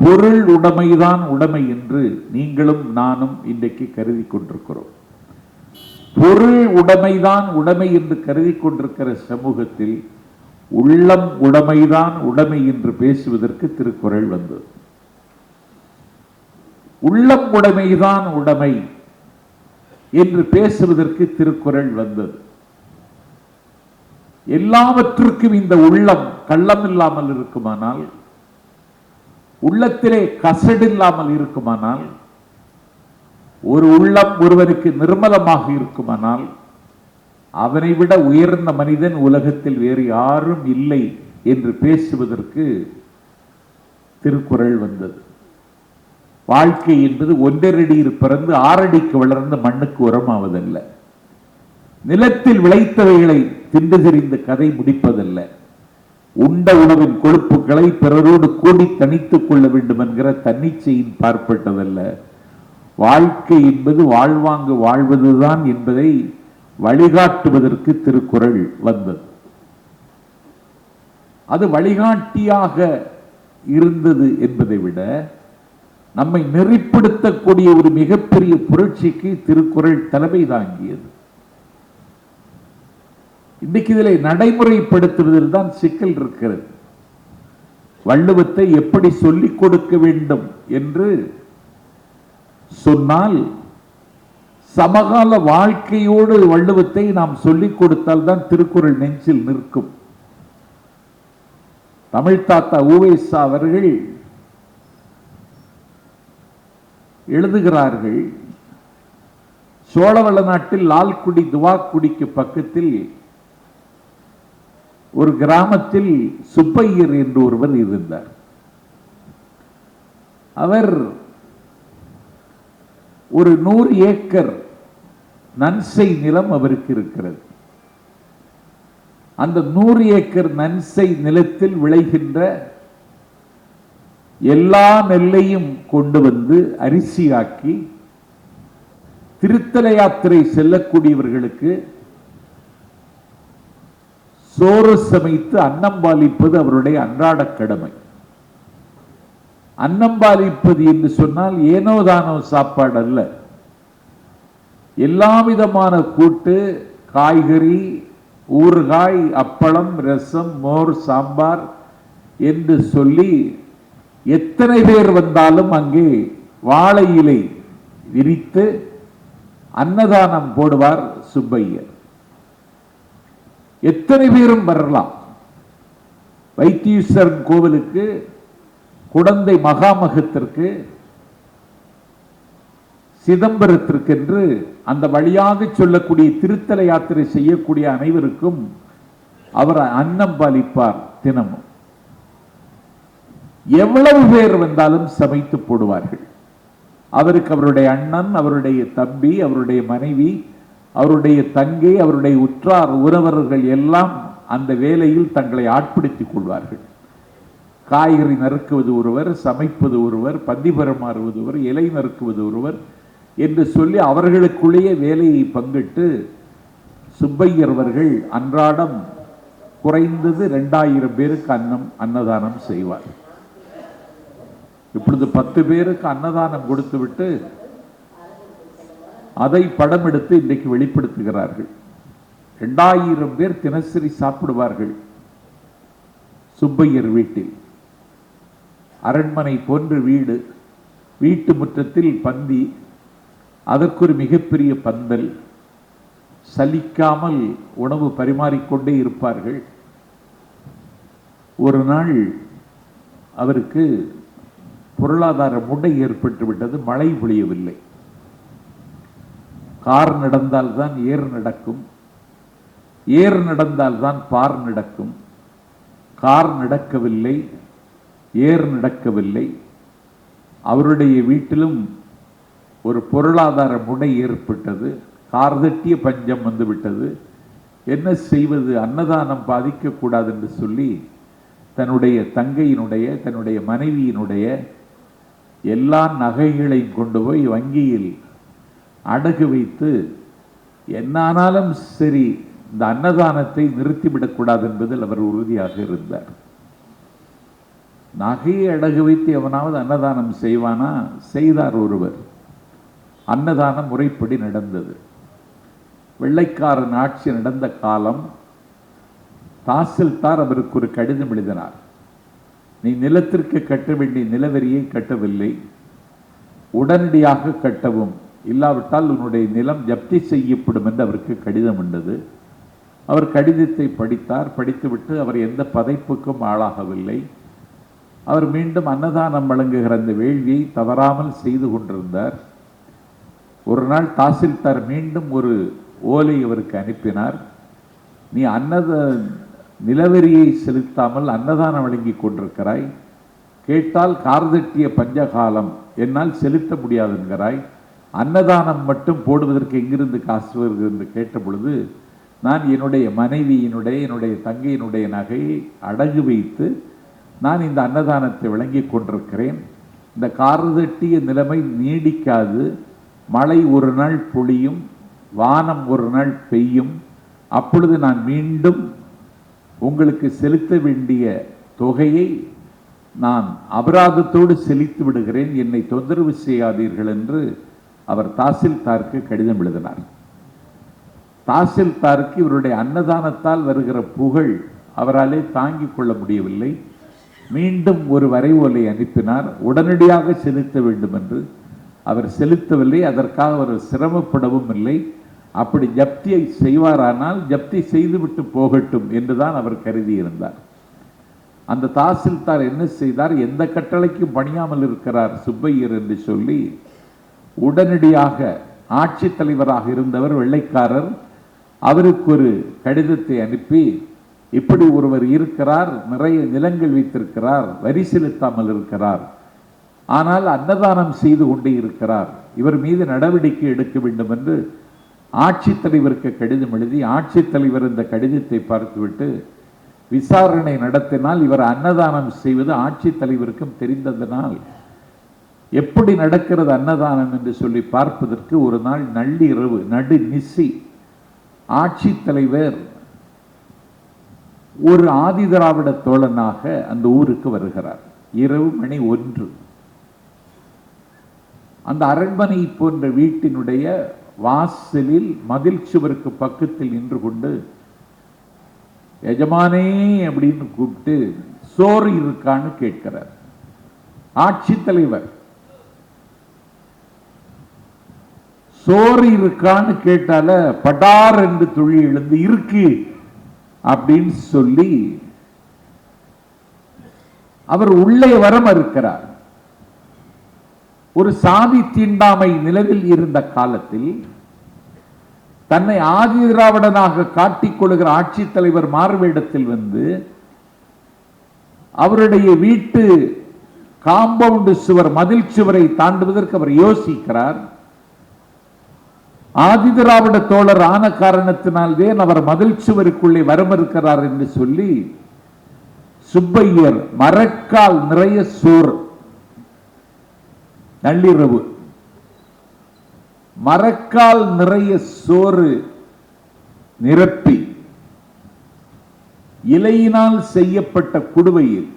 பொருள் உடைமைதான் உடைமை என்று நீங்களும் நானும் இன்றைக்கு கருதி கொண்டிருக்கிறோம். பொருள் உடைமைதான் உடைமை என்று கருதி கொண்டிருக்கிற சமூகத்தில் உள்ளம் உடைமைதான் உடைமை என்று பேசுவதற்கு திருக்குறள் வந்தது. உள்ளம் உடைமைதான் உடைமை என்று பேசுவதற்கு திருக்குறள் வந்தது. எல்லாவற்றுக்கும் இந்த உள்ளம் கள்ளம் இல்லாமல் இருக்குமானால் உள்ளத்திலே கசடு இல்லாமல் இருக்குமானால் ஒரு உள்ளம் ஒருவனுக்கு நிர்மலமாக இருக்குமானால் அவனை விட உயர்ந்த மனிதன் உலகத்தில் வேறு யாரும் இல்லை என்று பேசுவதற்கு திருக்குறள் வந்தது. வாழ்க்கை என்பது ஒன்றரடியில் பிறந்து ஆறடிக்கு வளர்ந்த மண்ணுக்கு உரமாவதல்ல. நிலத்தில் விளைத்தவைகளை தின்று தெரிந்த கதை முடிப்பதல்ல. உண்ட உணவின் கொழுப்புகளை பிறரோடு கூடி தனித்துக் கொள்ள வேண்டும் என்கிற தன்னிச்சையின் பார்ப்பட்டதல்ல. வாழ்க்கை என்பது வாழ்வாங்கு வாழ்வதுதான் என்பதை வழிகாட்டுவதற்கு திருக்குறள் வந்தது. அது வழிகாட்டியாக இருந்தது என்பதை விட நம்மை நெறிப்படுத்தக்கூடிய ஒரு மிகப்பெரிய புரட்சிக்கு திருக்குறள் தலைமை தாங்கியது. இன்னைக்கு இதில் நடைமுறைப்படுத்துவதில் தான் சிக்கல் இருக்கிறது. வள்ளுவத்தை எப்படி சொல்லிக் கொடுக்க வேண்டும் என்று சொன்னால் சமகால வாழ்க்கையோடு வள்ளுவத்தை நாம் சொல்லிக் கொடுத்தால் தான் திருக்குறள் நெஞ்சில் நிற்கும். தமிழ் தாத்தா ஊவேசா அவர்கள் எழுதுகிறார்கள் சோழவள நாட்டில் லால்குடி துவாக்குடிக்கு பக்கத்தில் ஒரு கிராமத்தில் சுப்பையர் என்று ஒருவர் இருந்தார். அவர் ஒரு நூறு ஏக்கர் நன்சை நிலம் அவருக்கு இருக்கிறது. அந்த நூறு ஏக்கர் நன்சை நிலத்தில் விளைகின்ற எல்லா நெல்லையும் கொண்டு வந்து அரிசியாக்கி திருத்தல யாத்திரை செல்லக்கூடியவர்களுக்கு சோறு சமைத்து அன்னம் பாலிப்பது அவருடைய அன்றாட கடமை. அன்னம் பாலிப்பது என்று சொன்னால் ஏனோதானோ சாப்பாடு அல்ல எல்லா விதமான கூட்டு காய்கறி ஊறுகாய் அப்பளம் ரசம் மோர் சாம்பார் என்று சொல்லி எத்தனை பேர் வந்தாலும் அங்கே வாழை இலை விரித்து அன்னதானம் போடுவார் சுப்பையர். எத்தனை பேரும் வரலாம்? வைத்தீஸ்வரன் கோவிலுக்கு குடந்தை மகாமகத்திற்கு சிதம்பரத்திற்கென்று அந்த வழியாக சொல்லக்கூடிய திருத்தல யாத்திரை செய்யக்கூடிய அனைவருக்கும் அவர் அன்னம் பாலிப்பார் தினமும். எவ்வளவு பேர் வந்தாலும் சமைத்து போடுவார்கள். அவருக்கு அவருடைய அண்ணன் அவருடைய தம்பி அவருடைய மனைவி அவருடைய தங்கை அவருடைய உற்றார் உறவர்கள் எல்லாம் அந்த வேலையில் தங்களை ஆட்படுத்திக் கொள்வார்கள். காய்கறி நறுக்குவது ஒருவர் சமைப்பது ஒருவர் பந்திபரமாறுவது ஒருவர் இலை நறுக்குவது ஒருவர் என்று சொல்லி அவர்களுக்குள்ளேயே வேலையை பங்கிட்டு சுப்பையர் அவர்கள் அன்றாடம் குறைந்தது ரெண்டாயிரம் பேருக்கு அன்னம் அன்னதானம் செய்வார். இப்பொழுது பத்து பேருக்கு அன்னதானம் கொடுத்துவிட்டு அதை படம் எடுத்து இன்றைக்கு வெளிப்படுத்துகிறார்கள். ரெண்டாயிரம் பேர் தினசரி சாப்பிடுவார்கள். சுப்பையர் வீட்டில். அரண்மனை போன்ற வீடு வீட்டு முற்றத்தில் பந்தி அதற்கு ஒரு மிகப்பெரிய பந்தல். சலிக்காமல் உணவு பரிமாறிக்கொண்டே இருப்பார்கள். ஒரு நாள் அவருக்கு பொருளாதார முடை ஏற்பட்டு விட்டது மழை பொழியவில்லை. கார் நடந்தால்தான் ஏர் நடக்கும். ஏர் நடந்தால்தான் பார் நடக்கும். கார் நடக்கவில்லை ஏர் நடக்கவில்லை. அவருடைய வீட்டிலும் ஒரு பொருளாதார முடை ஏற்பட்டது. கார் தட்டிய பஞ்சம் வந்துவிட்டது. என்ன செய்வது? அன்னதானம் பாதிக்கக்கூடாது என்று சொல்லி தன்னுடைய தங்கையினுடைய தன்னுடைய மனைவியினுடைய எல்லா நகைகளையும் கொண்டு போய் வங்கியில் அடகு வைத்து என்னானாலும் சரி இந்த அன்னதானத்தை நிறுத்திவிடக்கூடாது என்பதில் அவர் உறுதியாக இருந்தார். நகையை அடகு வைத்து எவனாவது அன்னதானம் செய்வானா? செய்தார் ஒருவர். அன்னதானம் முறைப்படி நடந்தது. வெள்ளைக்காரன் ஆட்சி நடந்த காலம் தாசில்தார் அவருக்கு ஒரு கடிதம் எழுதினார். நீ நிலத்திற்கு கட்ட வேண்டிய நிலவரியை கட்டவில்லை உடனடியாக கட்டவும். இல்லாவிட்டால் உன்னுடைய நிலம் ஜப்தி செய்யப்படும் என்று அவருக்கு கடிதம் வந்தது அவர் கடிதத்தை படித்தார். படித்துவிட்டு அவர் எந்த பதைப்புக்கும் ஆளாகவில்லை. அவர் மீண்டும் அன்னதானம் வழங்குகிற அந்த வேள்வியை தவறாமல் செய்து கொண்டிருந்தார். ஒரு நாள் தாசில்தார் மீண்டும் ஒரு ஓலை அவருக்கு அனுப்பினார். நீ அன்னத நிலவரியை செலுத்தாமல் அன்னதானம் வழங்கி கொண்டிருக்கிறாய். கேட்டால் கார்தட்டிய பஞ்சகாலம். என்னால் செலுத்த முடியாது என்கிறாய் அன்னதானம் மட்டும் போடுவதற்கு எங்கிருந்து காசு வருது என்று கேட்ட பொழுது நான் என்னுடைய மனைவியினுடைய என்னுடைய தங்கையினுடைய நகையை அடகு வைத்து நான் இந்த அன்னதானத்தை வழங்கி கொண்டிருக்கிறேன். இந்த கார்தட்டிய நிலைமை நீடிக்காது. மழை ஒரு நாள் பொழியும் வானம் ஒரு நாள் பெய்யும். அப்பொழுது நான் மீண்டும் உங்களுக்கு செலுத்த வேண்டிய தொகையை நான் அபராதத்தோடு செலுத்தி விடுகிறேன். என்னை தொந்தரவு செய்யாதீர்கள் என்று அவர் தாசில்தாருக்கு கடிதம் எழுதினார். தாசில்தாருக்கு இவருடைய அன்னதானத்தால் வருகிற புகழ் அவராலே தாங்கிக் கொள்ள முடியவில்லை. மீண்டும் ஒரு வரைவோலை அனுப்பினார். உடனடியாக செலுத்த வேண்டும் என்று அவர் செலுத்தவில்லை. அதற்காக அவர் சிரமப்படவும் இல்லை. அப்படி ஜப்தியை செய்வாரானால் ஜப்தி செய்துவிட்டு போகட்டும் என்றுதான் அவர் கருதியிருந்தார். அந்த தாசில்தார் என்ன செய்தார்? எந்த கட்டளைக்கும் பணியாமல் இருக்கிறார் சுப்பையர் என்று சொல்லி உடனடியாக ஆட்சித் தலைவராக இருந்தவர் வெள்ளைக்காரர். அவருக்கு ஒரு கடிதத்தை அனுப்பி இப்படி ஒருவர் இருக்கிறார் நிறைய நிலங்கள் வைத்திருக்கிறார் வரி செலுத்தாமல் இருக்கிறார். ஆனால் அன்னதானம் செய்து கொண்டே இருக்கிறார். இவர் மீது நடவடிக்கை எடுக்க வேண்டும் என்று ஆட்சித்தலைவருக்கு கடிதம் எழுதி ஆட்சித்தலைவர் இந்த கடிதத்தை பார்த்துவிட்டு விசாரணை நடத்தினால் இவர் அன்னதானம் செய்வது ஆட்சித்தலைவருக்கும் தெரிந்ததனால் எப்படி நடக்கிறது அன்னதானம் என்று சொல்லி பார்ப்பதற்கு ஒரு நாள் நள்ளிரவு நடு நிசி. ஆட்சித்தலைவர் ஒரு ஆதிதிராவிட தோழனாக அந்த ஊருக்கு வருகிறார். இரவு மணி ஒன்று. அந்த அரண்மனை போன்ற வீட்டினுடைய வாசலில் மதில் சுவருக்கு பக்கத்தில் நின்று கொண்டு எஜமானே அப்படின்னு கூப்பிட்டு சோறு இருக்கான்னு கேட்கிறார். ஆட்சித்தலைவர் சோறு இருக்கான்னு கேட்டால படார் என்று துழி எழுந்து இருக்கு அப்படின்னு சொல்லி அவர் உள்ளே வர மறுக்கிறார். ஒரு சாதி தீண்டாமை நிலவில் இருந்த காலத்தில் தன்னை ஆதி திராவிடனாக காட்டிக்கொள்கிற ஆட்சித்தலைவர் மாறுவேடத்தில் வந்து அவருடைய வீட்டு காம்பவுண்டு சுவர் மதில் சுவரை தாண்டுவதற்கு அவர் யோசிக்கிறார். ஆதி திராவிட தோழர் ஆன காரணத்தினால்தான் அவர் மதில் சுவருக்குள்ளே வரமிருக்கிறார் என்று சொல்லி சுப்பையர் மரக்கால் நிறைய சோறு. நள்ளிரவு. மரக்கால் நிறைய சோறு நிரப்பி இலையினால் செய்யப்பட்ட குடுவையில்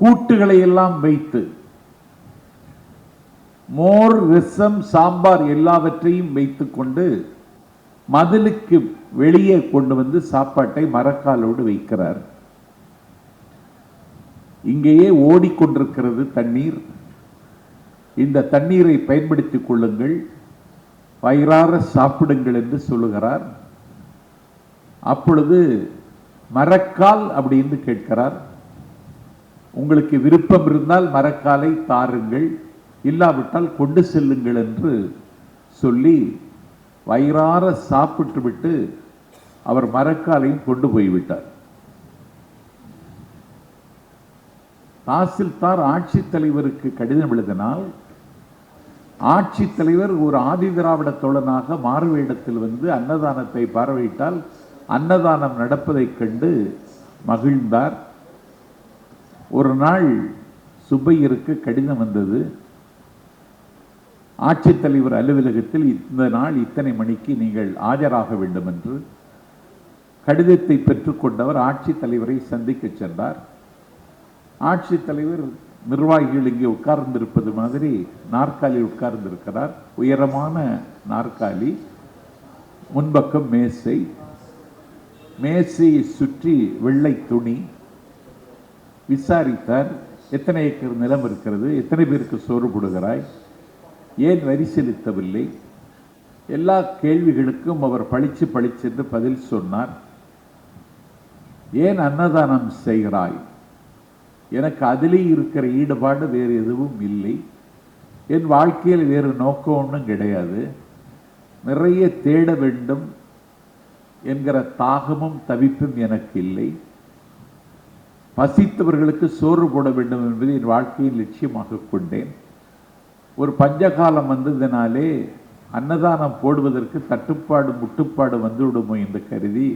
கூட்டுகளை எல்லாம் வைத்து மோர் ரசம் சாம்பார் எல்லாவற்றையும் வைத்துக்கொண்டு மதிலுக்கு வெளியே கொண்டு வந்து சாப்பாட்டை மரக்காலோடு வைக்கிறார். இங்கேயே ஓடிக்கொண்டிருக்கிறது தண்ணீர். இந்த தண்ணீரை பயன்படுத்திக் கொள்ளுங்கள். வயிறார சாப்பிடுங்கள் என்று சொல்லுகிறார். அப்பொழுது மரக்கால் அப்படின்னு கேட்கிறார். உங்களுக்கு விருப்பம் இருந்தால் மரக்காலை தாருங்கள். இல்லாவிட்டால் கொண்டு செல்லுங்கள் என்று சொல்லி வயிறார சாப்பிட்டு விட்டு அவர் மரக்காலையும் கொண்டு போய்விட்டார். தாசில்தார் ஆட்சித்தலைவருக்கு கடிதம் எழுதினால் ஆட்சித்தலைவர் ஒரு ஆதி திராவிட தோழனாக மாறுவேடத்தில் வந்து அன்னதானத்தை பார்வையிட்டால் அன்னதானம் நடப்பதைக் கண்டு மகிழ்ந்தார். ஒரு நாள் சுப்பையருக்கு கடிதம் வந்தது. ஆட்சித்தலைவர் அலுவலகத்தில் இந்த நாள் இத்தனை மணிக்கு நீங்கள் ஆஜராக வேண்டும் என்று கடிதத்தை பெற்றுக்கொண்டவர் ஆட்சித்தலைவரை சந்திக்க சென்றார். ஆட்சித்தலைவர் நிர்வாகிகள் இங்கே உட்கார்ந்திருப்பது மாதிரி நாற்காலி உட்கார்ந்திருக்கிறார். உயரமான நாற்காலி முன்பக்கம் மேசை மேசையை சுற்றி வெள்ளை துணி. விசாரித்தார் எத்தனை ஏக்கர் நிலம் இருக்கிறது? எத்தனை பேருக்கு சோறு போடுகிறாய்? ஏன் வரி செலுத்தவில்லை? எல்லா கேள்விகளுக்கும் அவர் பழிச்சு பளிச்சென்று பதில் சொன்னார். ஏன் அன்னதானம் செய்கிறாய்? எனக்கு அதிலே இருக்கிற ஈடுபாடு வேறு எதுவும் இல்லை. என் வாழ்க்கையில் வேறு நோக்கம் ஒன்றும் கிடையாது. நிறைய தேட வேண்டும் என்கிற தாகமும் தவிப்பும் எனக்கு இல்லை. பசித்தவர்களுக்கு சோறு போட வேண்டும் என்பது என் வாழ்க்கையின் லட்சியமாக கொண்டேன். ஒரு பஞ்சகாலம் வந்ததினாலே அன்னதானம் போடுவதற்கு தட்டுப்பாடு முட்டுப்பாடு வந்துவிடுமோ என்று கருதி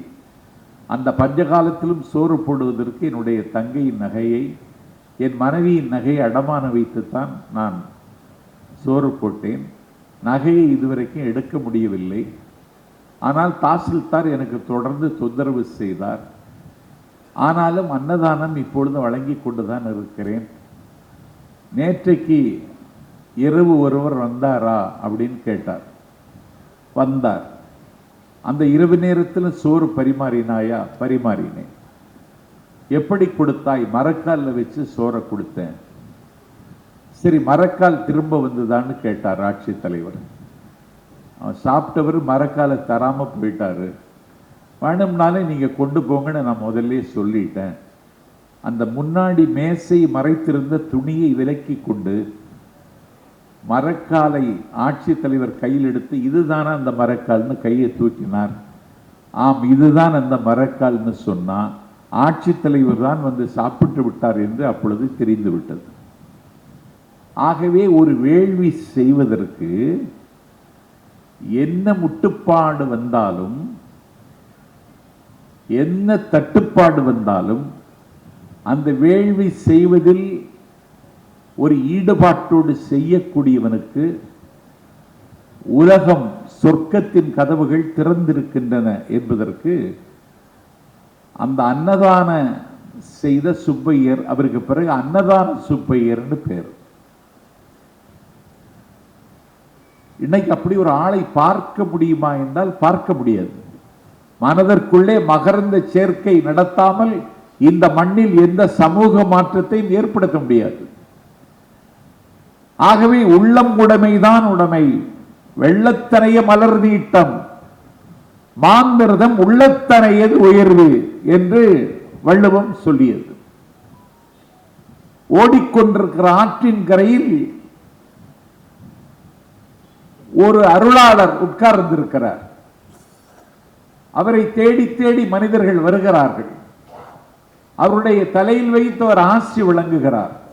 அந்த பஞ்சகாலத்திலும் சோறு போடுவதற்கு என்னுடைய தங்கையின் நகையை என் மனைவியின் நகையை அடமான வைத்துத்தான் நான் சோறு போட்டேன். நகையை இதுவரைக்கும் எடுக்க முடியவில்லை. ஆனால் தாசில்தார் எனக்கு தொடர்ந்து தொந்தரவு செய்தார். ஆனாலும் அன்னதானம் இப்பொழுது வழங்கி கொண்டுதான் இருக்கிறேன். நேற்றைக்கு இரவு ஒருவர் வந்தாரா அப்படின்னு கேட்டார். வந்தார். அந்த இரவு நேரத்தில் சோறு பரிமாறினாயா? பரிமாறினேன். எப்படி கொடுத்தாய்? மரக்காலில் வச்சு சோறை கொடுத்தேன். சரி மரக்கால் திரும்ப வந்ததான்னு கேட்டார் ஆட்சி தலைவர். அவன் சாப்பிட்டவர் மரக்காலை தராமல் போயிட்டாரு. வேணும்னாலே நீங்க கொண்டு போங்கன்னு நான் முதல்ல சொல்லிட்டேன். அந்த முன்னாடி மேசை மறைத்திருந்த துணியை விலக்கி கொண்டு மரக்காலை ஆட்சித்தலைவர் கையில் எடுத்து இதுதானா அந்த மரக்கால்னு கையை தூக்கினார்? ஆம் இதுதான் அந்த மரக்கால்னு சொன்னா ஆட்சித்தலைவர் தான் வந்து சாப்பிட்டு விட்டார் என்று அப்பொழுது தெரிந்து விட்டது. ஆகவே ஒரு வேள்வி செய்வதற்கு என்ன முட்டுப்பாடு வந்தாலும் என்ன தட்டுப்பாடு வந்தாலும் அந்த வேள்வி செய்வதில் ஒரு ஈடுபாட்டோடு செய்யக்கூடியவனுக்கு உலகம் சொர்க்கத்தின் கதவுகள் திறந்திருக்கின்றன என்பதற்கு அந்த அன்னதான செய்த சுப்பையர் அவருக்கு பிறகு அன்னதான சுப்பையர்னு பேர். இன்னைக்கு அப்படி ஒரு ஆளை பார்க்க முடியுமா என்றால் பார்க்க முடியாது. மனதிற்குள்ளே மகரந்த சேர்க்கை நடத்தாமல் இந்த மண்ணில் எந்த சமூக மாற்றத்தையும் ஏற்படுத்த முடியாது. ஆகவே உள்ளம் உடைமைதான் உடைமை. வெள்ளத்தனைய மலர் நீட்டம். மாந்திரதம் உள்ளத்தனையது உயர்வு என்று வள்ளுவம் சொல்லியது. ஓடிக்கொண்டிருக்கிற ஆற்றின் கரையில் ஒரு அருளாளர் உட்கார்ந்திருக்கிறார். அவரை தேடி தேடி மனிதர்கள் வருகிறார்கள். அவருடைய தலையில் வைத்து அவர் ஆசி விளங்குகிறார்.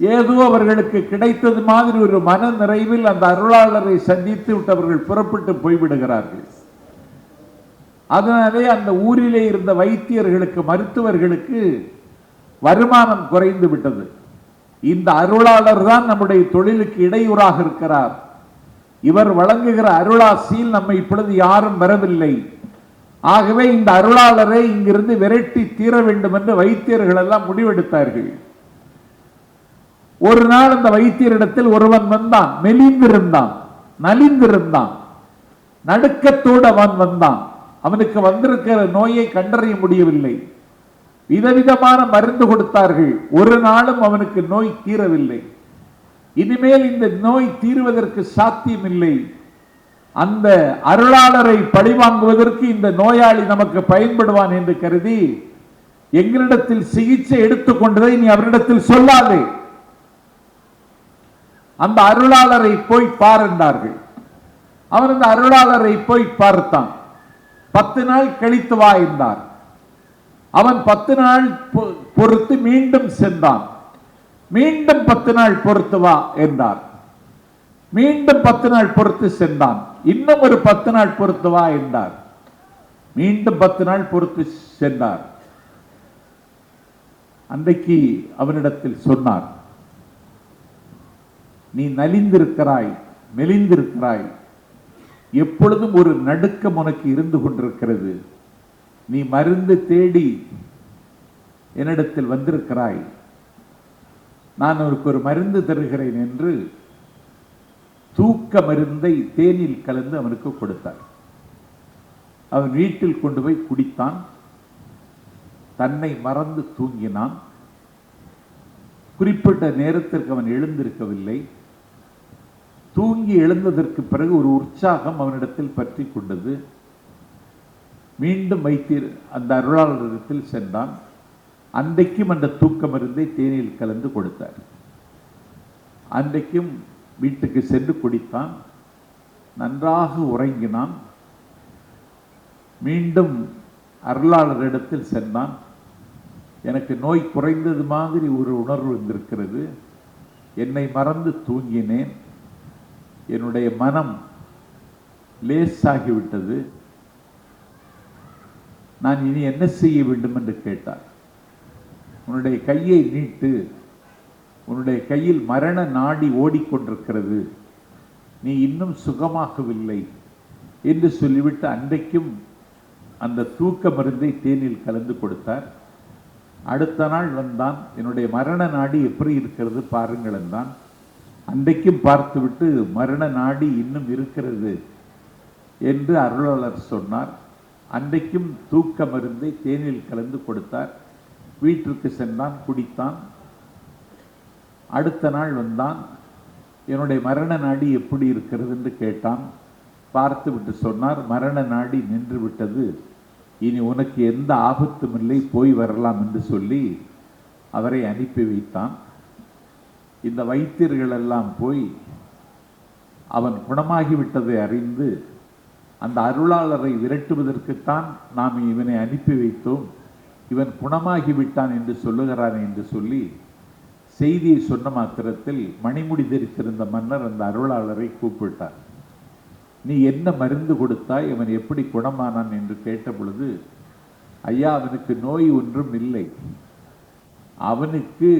ஏதோ அவர்களுக்கு கிடைத்தது மாதிரி ஒரு மன நிறைவில் அந்த அருளாளரை சந்தித்து விட்டவர்கள் புறப்பட்டு போய்விடுகிறார்கள். அதனாலே அந்த ஊரிலே இருந்த வைத்தியர்களுக்கு மருத்துவர்களுக்கு வருமானம் குறைந்து விட்டது. இந்த அருளாளர் தான் நம்முடைய தொழிலுக்கு இடையூறாக இருக்கிறார். இவர் வழங்குகிற அருளாசியில் நம்மை இப்பொழுது யாரும் வரவில்லை. ஆகவே இந்த அருளாளரை இங்கிருந்து விரட்டி தீர வேண்டும் என்று வைத்தியர்கள் எல்லாம் முடிவெடுத்தார்கள். ஒரு நாள் அந்த வைத்தியரிடத்தில் ஒருவன் வந்தான். மெலிந்திருந்தான். நலிந்திருந்தான். நடுக்கத்தோடு அவன் வந்தான். அவனுக்கு வந்திருக்கிற நோயை கண்டறிய முடியவில்லை. விதவிதமான மருந்து கொடுத்தார்கள். ஒரு நாளும் அவனுக்கு நோய் தீரவில்லை. இனிமேல் இந்த நோய் தீருவதற்கு சாத்தியமில்லை. அந்த அருளாளரை பழிவாங்குவதற்கு இந்த நோயாளி நமக்கு பயன்படுவான் என்று கருதி எங்களிடத்தில் சிகிச்சை எடுத்துக்கொண்டதை நீ அவரிடத்தில் சொல்லாதே. அந்த அருளாளரை போய் பார் என்றார்கள். அவன் அந்த அருளாளரை போய் பார்த்தான். பத்து நாள் கழித்து வா என்றார். அவன் பத்து நாள் பொ- பொறுத்து மீண்டும் சென்றான். மீண்டும் பத்து நாள் பொறுத்து வா என்றார். மீண்டும் பத்து நாள் பொறுத்து சென்றான். இன்னும் ஒரு பத்து நாள் பொறுத்து வா என்றார். மீண்டும் பத்து நாள் பொறுத்து சென்றார். அன்றைக்கு அவனிடத்தில் சொன்னார் நீ நலிந்திருக்கிறாய் மெலிந்திருக்கிறாய். எப்பொழுதும் ஒரு நடுக்கம் உனக்கு இருந்து கொண்டிருக்கிறது. நீ மருந்து தேடி என்னிடத்தில் வந்திருக்கிறாய். நான் அவருக்கு ஒரு மருந்து தருகிறேன் என்று தூக்க மருந்தை தேனில் கலந்து அவனுக்கு கொடுத்தார். அவன் வீட்டில் கொண்டு போய் குடித்தான். தன்னை மறந்து தூங்கினான். குறிப்பிட்ட நேரத்திற்கு அவன் எழுந்திருக்கவில்லை. தூங்கி எழுந்ததற்கு பிறகு ஒரு உற்சாகம் அவனிடத்தில் பற்றி கொண்டது. மீண்டும் வைத்தீர் அந்த அருளாளரிடத்தில் சென்றான். அன்றைக்கும் அந்த தூக்க மருந்தை தேனில் கலந்து கொடுத்தார். அன்றைக்கும் வீட்டுக்கு சென்று குடித்தான். நன்றாக உறங்கினான். மீண்டும் அருளாளரிடத்தில் சென்றான். எனக்கு நோய் குறைந்தது மாதிரி ஒரு உணர்வு வந்திருக்கிறது. என்னை மறந்து தூங்கினேன். என்னுடைய மனம் லேசாகிவிட்டது. நான் இனி என்ன செய்ய வேண்டும் என்று கேட்டார். உன்னுடைய கையை நீட்டு உன்னுடைய கையில் மரண நாடி ஓடிக்கொண்டிருக்கிறது. நீ இன்னும் சுகமாகவில்லை என்று சொல்லிவிட்டு அன்றைக்கும் அந்த தூக்க மருந்தை தேனில் கலந்து கொடுத்தார். அடுத்த நாள் வந்தான். என்னுடைய மரண நாடி எப்படி இருக்கிறது பாருங்கள் என்றான் அன்றைக்கும் பார்த்துவிட்டு மரண நாடி இன்னும் இருக்கிறது என்று அருளாளர் சொன்னார். அன்றைக்கும் தூக்க மருந்தை தேனில் கலந்து கொடுத்தார். வீட்டிற்கு சென்றான் குடித்தான். அடுத்த நாள் வந்தான். என்னுடைய மரண நாடி எப்படி இருக்கிறது என்று கேட்டான். பார்த்து விட்டு சொன்னார் மரண நாடி நின்று விட்டது. இனி உனக்கு எந்த ஆபத்தும் இல்லை போய் வரலாம் என்று சொல்லி அவரை அனுப்பி வைத்தான். இந்த வைத்தியர்கள் எல்லாம் போய் அவன் குணமாகிவிட்டதை அறிந்து அந்த அருளாளரை விரட்டுவதற்குத்தான் நாம் இவனை அனுப்பி வைத்தோம். இவன் குணமாகி விட்டான் என்று சொல்லுகிறான் என்று சொல்லி செய்தியை சொன்ன மாத்திரத்தில் மணிமுடி தரித்திருந்த மன்னர் அந்த அருளாளரை கூப்பிட்டார். நீ என்ன மருந்து கொடுத்தாய்? அவன் எப்படி குணமானான் என்று கேட்ட பொழுது ஐயா அவனுக்கு நோய் ஒன்றும் இல்லை. அவனுக்கு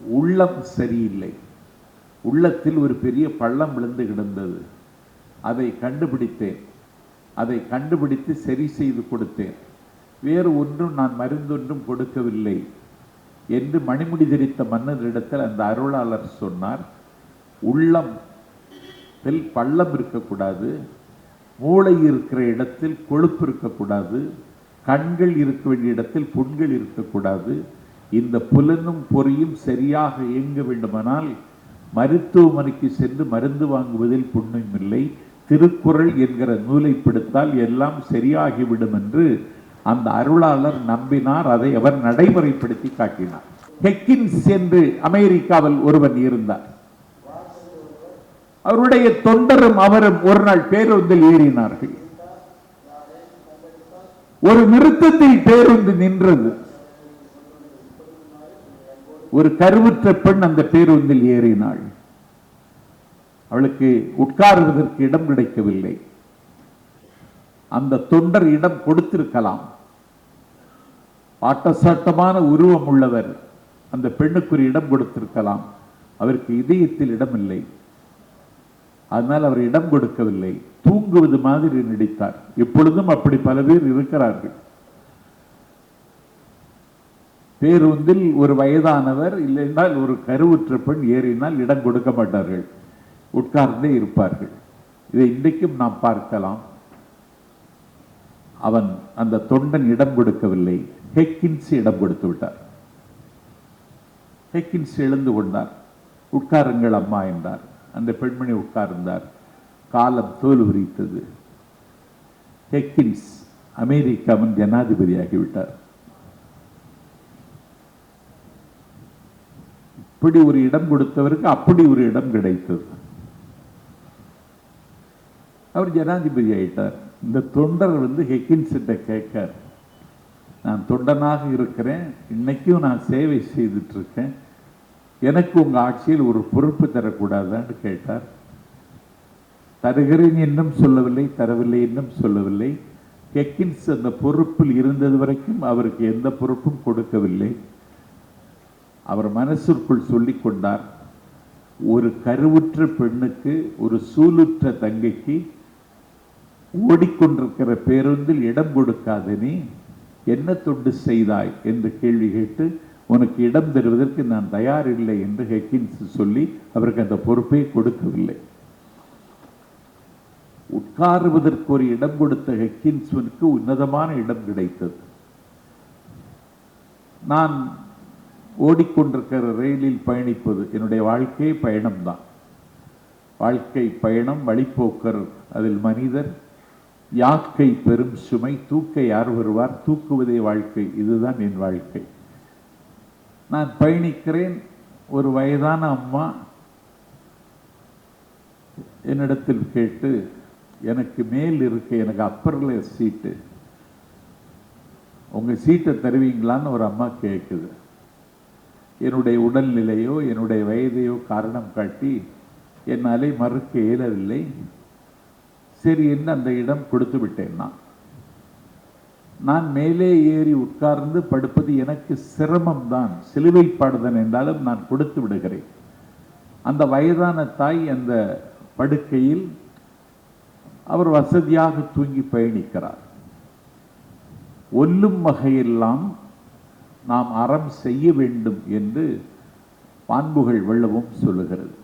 உள்ளம் சரியில்லை. உள்ளத்தில் ஒரு பெரிய பள்ளம் விழுந்து கிடந்தது. அதை கண்டுபிடித்தேன். அதை கண்டுபிடித்து சரி செய்து கொடுத்தேன். வேறு ஒன்றும் நான் மருந்தொன்றும் கொடுக்கவில்லை என்று மணிமுடி தெரித்த மன்னரிடத்தில் அந்த அருளாளர் சொன்னார் உள்ளம் பள்ளம் இருக்கக்கூடாது மூளை இருக்கிற இடத்தில் கொழுப்பு இருக்கக்கூடாது கண்கள் இருக்க வேண்டிய இடத்தில் புண்கள் இருக்கக்கூடாது இந்த புலனும் பொறியும் சரியாக இயங்க வேண்டுமானால் மருத்துவமனைக்கு சென்று மருந்து வாங்குவதில் புண்ணும் இல்லை. திருக்குறள் என்கிற நூலை பிடித்தால் எல்லாம் சரியாகிவிடும் என்று அந்த அருளாளர் நம்பினார். அதை அவர் நடைமுறைப்படுத்தி காட்டினார். ஹெக்கின்ஸ் என்று அமெரிக்காவில் ஒருவன் இருந்தார். அவருடைய தொண்டரும் அவரும் ஒரு நாள் பேருந்தில் ஏறினார்கள். ஒரு நிறுத்தத்தில் பேருந்து நின்றது. ஒரு கருவுற்ற பெண் அந்த பேருந்தில் ஏறினாள். அவளுக்கு உட்காருவதற்கு இடம் கிடைக்கவில்லை. அந்த தொண்டர் இடம் கொடுத்திருக்கலாம். ஆட்டசாட்டமான உருவம் உள்ளவர் அந்த பெண்ணுக்கு ஒரு இடம் கொடுத்திருக்கலாம். அவருக்கு இதயத்தில் இடமில்லை. அதனால் அவர் இடம் கொடுக்கவில்லை. தூங்குவது மாதிரி நடித்தார். எப்பொழுதும் அப்படி பல பேர் இருக்கிறார்கள். பேருந்தில் ஒரு வயதானவர் இல்லை என்றால் ஒரு கருவுற்ற பெண் ஏறினால் இடம் கொடுக்க மாட்டார்கள். உட்கார்ந்தே இருப்பார்கள். இதை இன்றைக்கும் நாம் பார்க்கலாம். அவன் அந்த தொண்டன் இடம் கொடுக்கவில்லை. ஹெக்கின்ஸ் இடம் கொடுத்து விட்டார். ஹெக்கின்ஸ் எழுந்து கொண்டார். உட்காருங்கள் அம்மா என்றார். அந்த பெண்மணி உட்கார்ந்தார். காலம் தோல் உரித்தது. ஹெக்கின்ஸ் அமெரிக்காவின் ஜனாதிபதியாகிவிட்டார். இப்படி ஒரு இடம் கொடுத்தவருக்கு அப்படி ஒரு இடம் கிடைத்தது. அவர் ஜனாதிபதி ஆயிட்டார். இந்த தொண்டர் வந்து ஹெக்கின்ஸ் கேட்கார். நான் தொண்டனாக இருக்கிறேன். இன்னைக்கும் நான் சேவை செய்துட்டு இருக்கேன் எனக்கு உங்க ஆட்சியில் ஒரு பொறுப்பு தரக்கூடாதான்னு கேட்டார். தருகிறேன் என்றும் சொல்லவில்லை தரவில்லை என்றும் சொல்லவில்லை. ஹெக்கின்ஸ் அந்த பொறுப்பில் இருந்தது வரைக்கும் அவருக்கு எந்த பொறுப்பும் கொடுக்கவில்லை. அவர் மனசுக்குள் சொல்லிக் கொண்டார் ஒரு கருவுற்ற பெண்ணுக்கு ஒரு சூலுற்ற தங்கைக்கு ஓடிக்கொண்டிருக்கிற பேருந்தில் இடம் கொடுக்காத நீ என்ன தொண்டு செய்தாய்? என்று கேள்வி கேட்டு உனக்கு இடம் தருவதற்கு நான் தயாரில்லை என்று ஹெக்கின்ஸ் சொல்லி அவருக்கு அந்த பொறுப்பை கொடுக்கவில்லை. உட்காருவதற்கு ஒரு இடம் கொடுத்த ஹெக்கின்ஸ்வனுக்கு உன்னதமான இடம் கிடைத்தது. நான் ஓடிக்கொண்டிருக்கிற ரயிலில் பயணிப்பது என்னுடைய வாழ்க்கை பயணம்தான். வாழ்க்கை பயணம் வழிப்போக்கர் அதில் மனிதர். யாக்கை பெரும் சுமை தூக்க யார் வருவார்? தூக்குவதே வாழ்க்கை இதுதான் என் வாழ்க்கை. நான் பயணிக்கிறேன் ஒரு வயதான அம்மா என்னிடத்தில் கேட்டு எனக்கு மேல் இருக்கு எனக்கு அப்பரில் சீட்டு உங்கள் சீட்டை தருவீங்களான்னு ஒரு அம்மா கேட்குது என்னுடைய உடல்நிலையோ என்னுடைய வயதையோ காரணம் காட்டி என்னாலே மறுக்க இயலவில்லை. சரி என்று அந்த இடம் கொடுத்து விட்டேன் நான் நான் மேலே ஏறி உட்கார்ந்து படுப்பது எனக்கு சிரமம்தான். சிலுவை பாடுதன் என்றாலும் நான் கொடுத்து விடுகிறேன். அந்த வயதான தாய் அந்த படுக்கையில் அவர் வசதியாக தூங்கி பயணிக்கிறார். ஒல்லும் வகையெல்லாம் நாம் அறம் செய்ய வேண்டும் என்று பான்புகள் வெள்ளவும் சொல்லுகிறது.